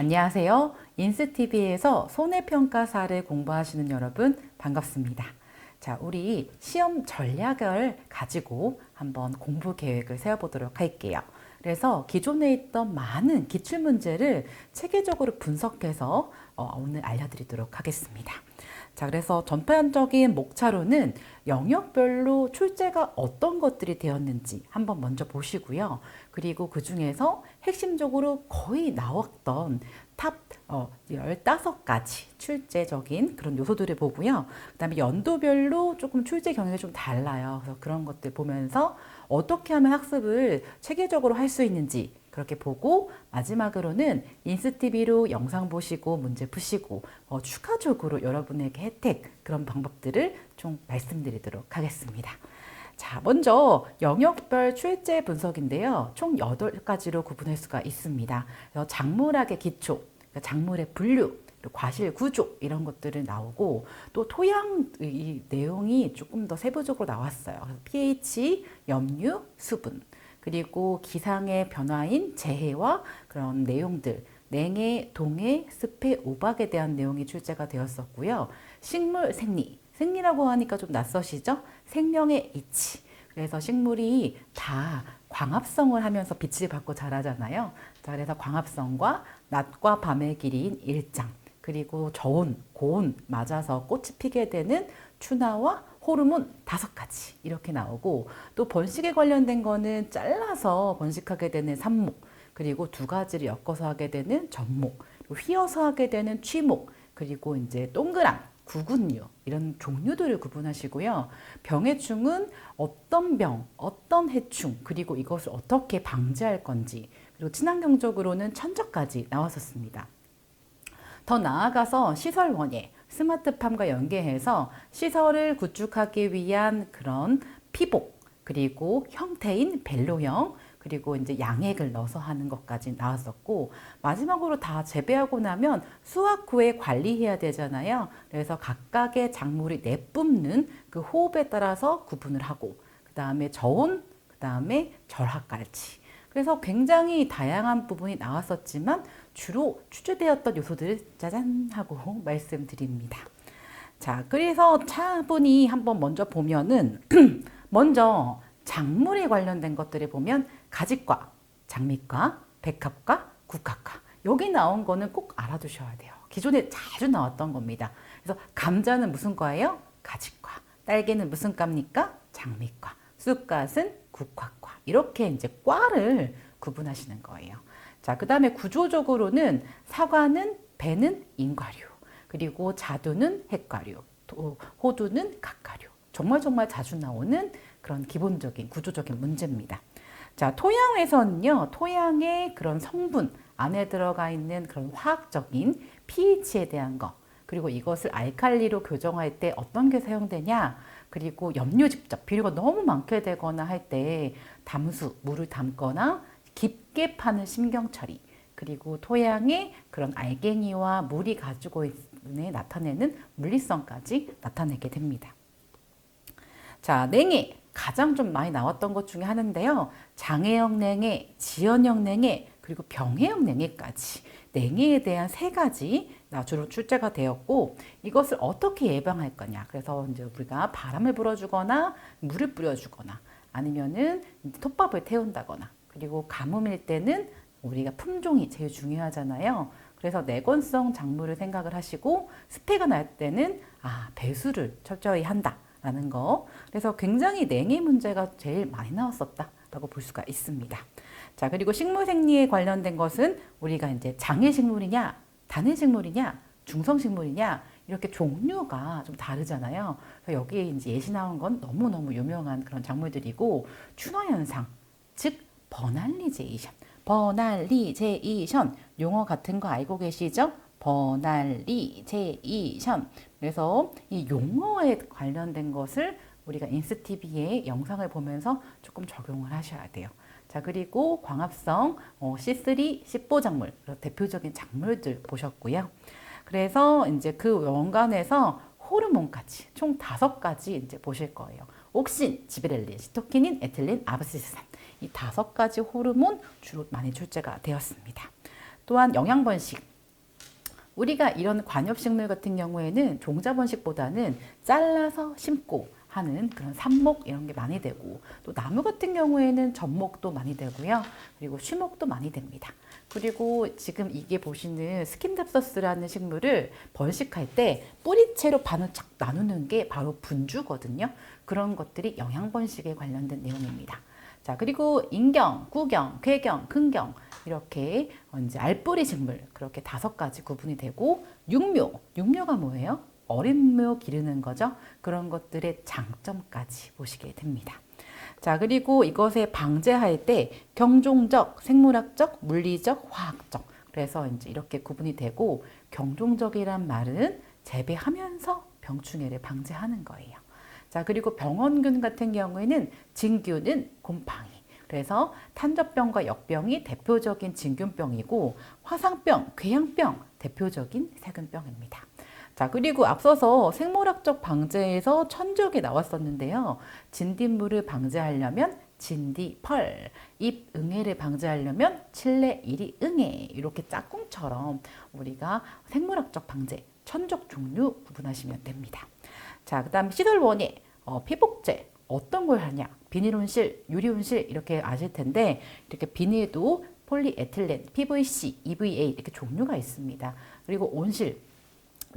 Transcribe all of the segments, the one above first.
안녕하세요. 인스TV에서 손해평가사를 공부하시는 여러분 반갑습니다. 자, 우리 시험 전략을 가지고 한번 공부 계획을 세워보도록 할게요. 그래서 기존에 있던 많은 기출문제를 체계적으로 분석해서 어, 오늘 알려드리도록 하겠습니다. 자, 그래서 전반적인 목차로는 영역별로 출제가 어떤 것들이 되었는지 한번 먼저 보시고요. 그리고 그 중에서 핵심적으로 거의 나왔던 탑 어, 15가지 출제적인 그런 요소들을 보고요. 그 다음에 연도별로 조금 출제 경향이 좀 달라요. 그래서 그런 것들 보면서 어떻게 하면 학습을 체계적으로 할 수 있는지 그렇게 보고 마지막으로는 인스티비로 영상 보시고 문제 푸시고 어, 추가적으로 여러분에게 혜택 그런 방법들을 좀 말씀드리도록 하겠습니다. 자, 먼저 영역별 출제 분석인데요. 총 8가지로 구분할 수가 있습니다. 그래서 작물학의 기초, 그러니까 작물의 분류, 과실 구조 이런 것들을 나오고 또 토양 이 내용이 조금 더 세부적으로 나왔어요. pH, 염류, 수분 그리고 기상의 변화인 재해와 그런 내용들 냉해, 동해, 습해, 오박에 대한 내용이 출제가 되었었고요. 식물 생리, 생리라고 하니까 좀 낯서시죠? 생명의 이치. 그래서 식물이 다 광합성을 하면서 빛을 받고 자라잖아요. 자, 그래서 광합성과 낮과 밤의 길이인 일장, 그리고 저온, 고온 맞아서 꽃이 피게 되는 추나와 호르몬 다섯 가지 이렇게 나오고 또 번식에 관련된 거는 잘라서 번식하게 되는 삽목 그리고 두 가지를 엮어서 하게 되는 전목 휘어서 하게 되는 취목 그리고 이제 동그란 구근류 이런 종류들을 구분하시고요. 병해충은 어떤 병, 어떤 해충 그리고 이것을 어떻게 방지할 건지 그리고 친환경적으로는 천적까지 나왔었습니다. 더 나아가서 시설 원예, 스마트팜과 연계해서 시설을 구축하기 위한 그런 피복, 그리고 형태인 벨로형, 그리고 이제 양액을 넣어서 하는 것까지 나왔었고, 마지막으로 다 재배하고 나면 수확 후에 관리해야 되잖아요. 그래서 각각의 작물이 내뿜는 그 호흡에 따라서 구분을 하고, 그 다음에 저온, 그 다음에 절하까지. 그래서 굉장히 다양한 부분이 나왔었지만 주로 출제되었던 요소들을 짜잔 하고 말씀드립니다. 자, 그래서 차분히 한번 먼저 보면은 먼저 작물에 관련된 것들을 보면 가지과, 장미과, 백합과, 국화과 여기 나온 거는 꼭 알아두셔야 돼요. 기존에 자주 나왔던 겁니다. 그래서 감자는 무슨 과예요? 가지과. 딸기는 무슨 과입니까? 장미과. 쑥갓은 국화과. 이렇게 이제 과를 구분하시는 거예요. 자, 그 다음에 구조적으로는 사과는 배는 인과류, 그리고 자두는 핵과류, 호두는 각과류. 정말 정말 자주 나오는 그런 기본적인 구조적인 문제입니다. 자, 토양에서는요, 토양의 그런 성분 안에 들어가 있는 그런 화학적인 pH에 대한 거, 그리고 이것을 알칼리로 교정할 때 어떤 게 사용되냐, 그리고 염료 직접 비료가 너무 많게 되거나 할 때 담수, 물을 담거나 깊게 파는 심경 처리, 그리고 토양의 그런 알갱이와 물이 가지고 있는 나타내는 물리성까지 나타내게 됩니다. 자, 냉해. 가장 좀 많이 나왔던 것 중에 하나인데요. 장애형 냉해, 지연형 냉해, 그리고 병해형 냉해까지 냉해에 대한 세 가지 주로 출제가 되었고 이것을 어떻게 예방할 거냐. 그래서 이제 우리가 바람을 불어주거나 물을 뿌려주거나 아니면은 톱밥을 태운다거나 그리고 가뭄일 때는 우리가 품종이 제일 중요하잖아요. 그래서 내건성 작물을 생각을 하시고 습해가 날 때는 아 배수를 철저히 한다라는 거. 그래서 굉장히 냉해 문제가 제일 많이 나왔었다라고 볼 수가 있습니다. 자 그리고 식물 생리에 관련된 것은 우리가 이제 장애 식물이냐, 단해 식물이냐, 중성 식물이냐 이렇게 종류가 좀 다르잖아요. 그래서 여기에 이제 예시 나온 건 너무 너무 유명한 그런 작물들이고 춘화 현상, 즉 버날리제이션. 버날리제이션 용어 같은 거 알고 계시죠? 버날리제이션. 그래서 이 용어에 관련된 것을 우리가 인스티비의 영상을 보면서 조금 적용을 하셔야 돼요. 자, 그리고 광합성 어, C3, C4 작물, 대표적인 작물들 보셨고요. 그래서 이제 그 원간에서 호르몬까지 총 다섯 가지 이제 보실 거예요. 옥신, 지베렐린, 시토키닌, 에틸린, 아브시스산. 이 다섯 가지 호르몬 주로 많이 출제가 되었습니다. 또한 영양 번식, 우리가 이런 관엽식물 같은 경우에는 종자 번식보다는 잘라서 심고 하는 그런 삽목 이런 게 많이 되고 또 나무 같은 경우에는 접목도 많이 되고요. 그리고 쉬목도 많이 됩니다. 그리고 지금 이게 보시는 스킨답서스라는 식물을 번식할 때 뿌리채로 반을 착 나누는 게 바로 분주거든요. 그런 것들이 영양 번식에 관련된 내용입니다. 자, 그리고 인경, 구경, 괴경, 큰경 이렇게 이제 알뿌리 식물 그렇게 다섯 가지 구분이 되고 육묘, 육묘가 뭐예요? 어린 묘 기르는 거죠. 그런 것들의 장점까지 보시게 됩니다. 자, 그리고 이것에 방제할 때 경종적, 생물학적, 물리적, 화학적. 그래서 이제 이렇게 구분이 되고 경종적이란 말은 재배하면서 병충해를 방지하는 거예요. 자, 그리고 병원균 같은 경우에는 진균은 곰팡이. 그래서 탄저병과 역병이 대표적인 진균병이고 화상병, 궤양병 대표적인 세균병입니다. 자, 그리고 앞서서 생물학적 방제에서 천적이 나왔었는데요. 진딧물을 방제하려면 진디펄, 잎응애를 방제하려면 칠레 이리응애 이렇게 짝꿍처럼 우리가 생물학적 방제, 천적 종류 구분하시면 됩니다. 자, 그 다음에 시설 원예, 어, 피복제 어떤 걸 하냐? 비닐온실, 유리온실 이렇게 아실 텐데 이렇게 비닐도 폴리에틸렌, PVC, EVA 이렇게 종류가 있습니다. 그리고 온실,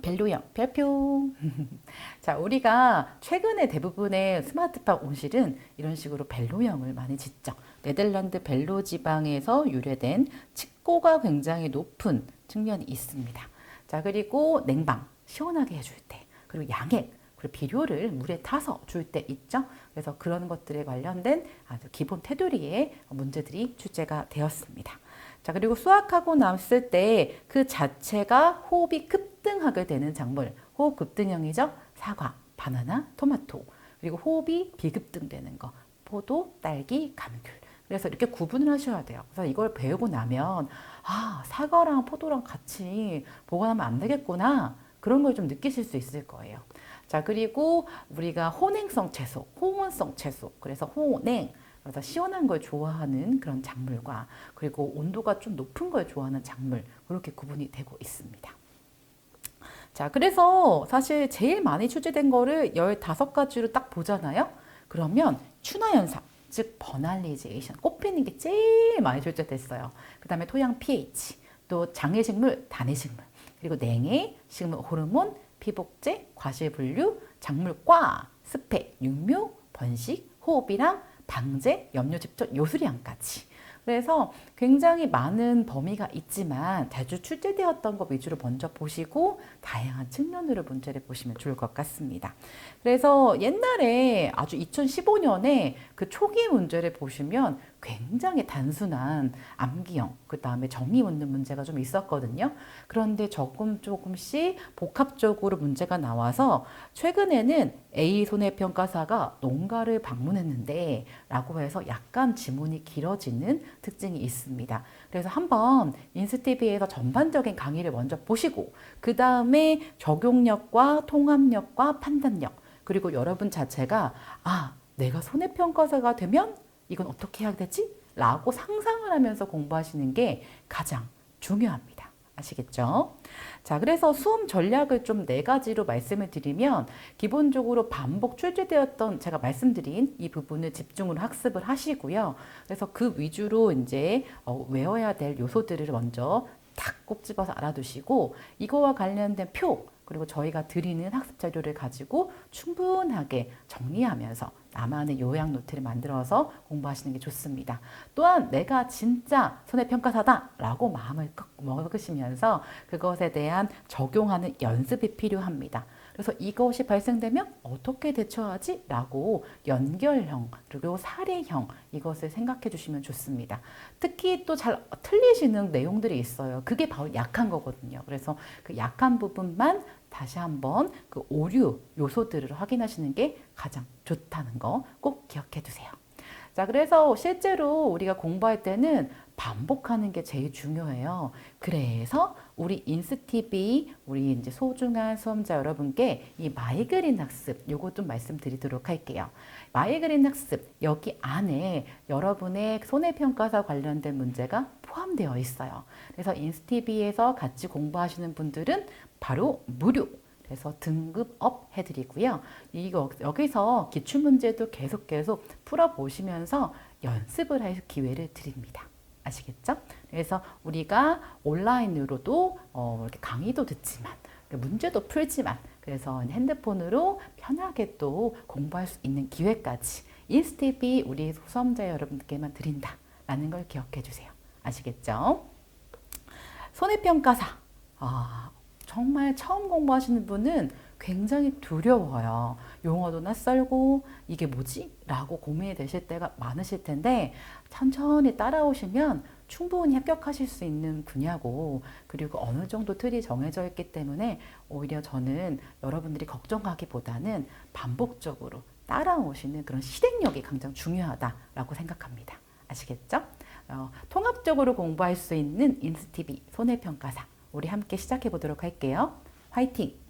벨로형 별표. 자, 우리가 최근에 대부분의 스마트팜 온실은 이런 식으로 벨로형을 많이 짓죠. 네덜란드 벨로 지방에서 유래된 칩고가 굉장히 높은 측면이 있습니다. 자, 그리고 냉방 시원하게 해줄 때, 그리고 양액 그리고 비료를 물에 타서 줄 때 있죠. 그래서 그런 것들에 관련된 아주 기본 테두리의 문제들이 출제가 되었습니다. 자, 그리고 수확하고 났을 때 그 자체가 호흡이 급 등하게 되는 작물, 호흡 급등형이죠. 사과, 바나나, 토마토. 그리고 호흡이 비급등되는 거, 포도, 딸기, 감귤. 그래서 이렇게 구분을 하셔야 돼요. 그래서 이걸 배우고 나면 아, 사과랑 포도랑 같이 보관하면 안 되겠구나. 그런 걸 좀 느끼실 수 있을 거예요. 자, 그리고 우리가 혼행성 채소, 호원성 채소. 그래서 혼행, 그래서 시원한 걸 좋아하는 그런 작물과 그리고 온도가 좀 높은 걸 좋아하는 작물 그렇게 구분이 되고 있습니다. 자, 그래서 사실 제일 많이 출제된 거를 15가지로 딱 보잖아요. 그러면 춘화 현상, 즉 버날리제이션, 꽃피는 게 제일 많이 출제됐어요. 그 다음에 토양 pH, 또 장애식물, 단해식물, 그리고 냉해, 식물 호르몬, 피복제, 과실 분류, 작물과 스펙, 육묘, 번식, 호흡이랑 방제, 염료 집착, 요술량까지. 그래서 굉장히 많은 범위가 있지만 자주 출제되었던 것 위주로 먼저 보시고 다양한 측면으로 문제를 보시면 좋을 것 같습니다. 그래서 옛날에 아주 2015년에 그 초기 문제를 보시면 굉장히 단순한 암기형, 그 다음에 정의 묻는 문제가 좀 있었거든요. 그런데 조금 조금씩 복합적으로 문제가 나와서 최근에는 A 손해평가사가 농가를 방문했는데 라고 해서 약간 지문이 길어지는 특징이 있습니다. 그래서 한번 인스티비에서 전반적인 강의를 먼저 보시고 그 다음에 적용력과 통합력과 판단력 그리고 여러분 자체가 아 내가 손해평가사가 되면 이건 어떻게 해야 되지? 라고 상상을 하면서 공부하시는 게 가장 중요합니다. 아시겠죠? 자, 그래서 수험 전략을 좀 네 가지로 말씀을 드리면 기본적으로 반복 출제되었던 제가 말씀드린 이 부분을 집중으로 학습을 하시고요. 그래서 그 위주로 이제 어, 외워야 될 요소들을 먼저 탁꼭 집어서 알아두시고 이거와 관련된 표 그리고 저희가 드리는 학습 자료를 가지고 충분하게 정리하면서 나만의 요약 노트를 만들어서 공부하시는 게 좋습니다. 또한 내가 진짜 손해평가사다라고 마음을 꼭 먹으시면서 그것에 대한 적용하는 연습이 필요합니다. 그래서 이것이 발생되면 어떻게 대처하지? 라고 연결형 그리고 사례형 이것을 생각해 주시면 좋습니다. 특히 또 잘 틀리시는 내용들이 있어요. 그게 바로 약한 거거든요. 그래서 그 약한 부분만 다시 한번 그 오류 요소들을 확인하시는 게 가장 좋다는 거 꼭 기억해 두세요. 자, 그래서 실제로 우리가 공부할 때는 반복하는 게 제일 중요해요. 그래서 우리 인스티비, 우리 이제 소중한 수험자 여러분께 이 마이그린 학습, 요거 좀 말씀드리도록 할게요. 마이그린 학습, 여기 안에 여러분의 손해평가사 관련된 문제가 포함되어 있어요. 그래서 인스티비에서 같이 공부하시는 분들은 바로 무료. 그래서 등급업 해드리고요. 이거 여기서 기출 문제도 계속 계속 풀어보시면서 연습을 할 기회를 드립니다. 아시겠죠? 그래서 우리가 온라인으로도 어, 이렇게 강의도 듣지만 문제도 풀지만 그래서 핸드폰으로 편하게 또 공부할 수 있는 기회까지 인스티비 우리 수험자 여러분들께만 드린다라는 걸 기억해 주세요. 아시겠죠? 손해평가사. 아, 정말 처음 공부하시는 분은 굉장히 두려워요. 용어도 낯설고 이게 뭐지? 라고 고민이 되실 때가 많으실 텐데 천천히 따라오시면 충분히 합격하실 수 있는 분야고 그리고 어느 정도 틀이 정해져 있기 때문에 오히려 저는 여러분들이 걱정하기보다는 반복적으로 따라오시는 그런 실행력이 가장 중요하다라고 생각합니다. 아시겠죠? 어, 통합적으로 공부할 수 있는 인스티비 손해평가사 우리 함께 시작해 보도록 할게요. 화이팅!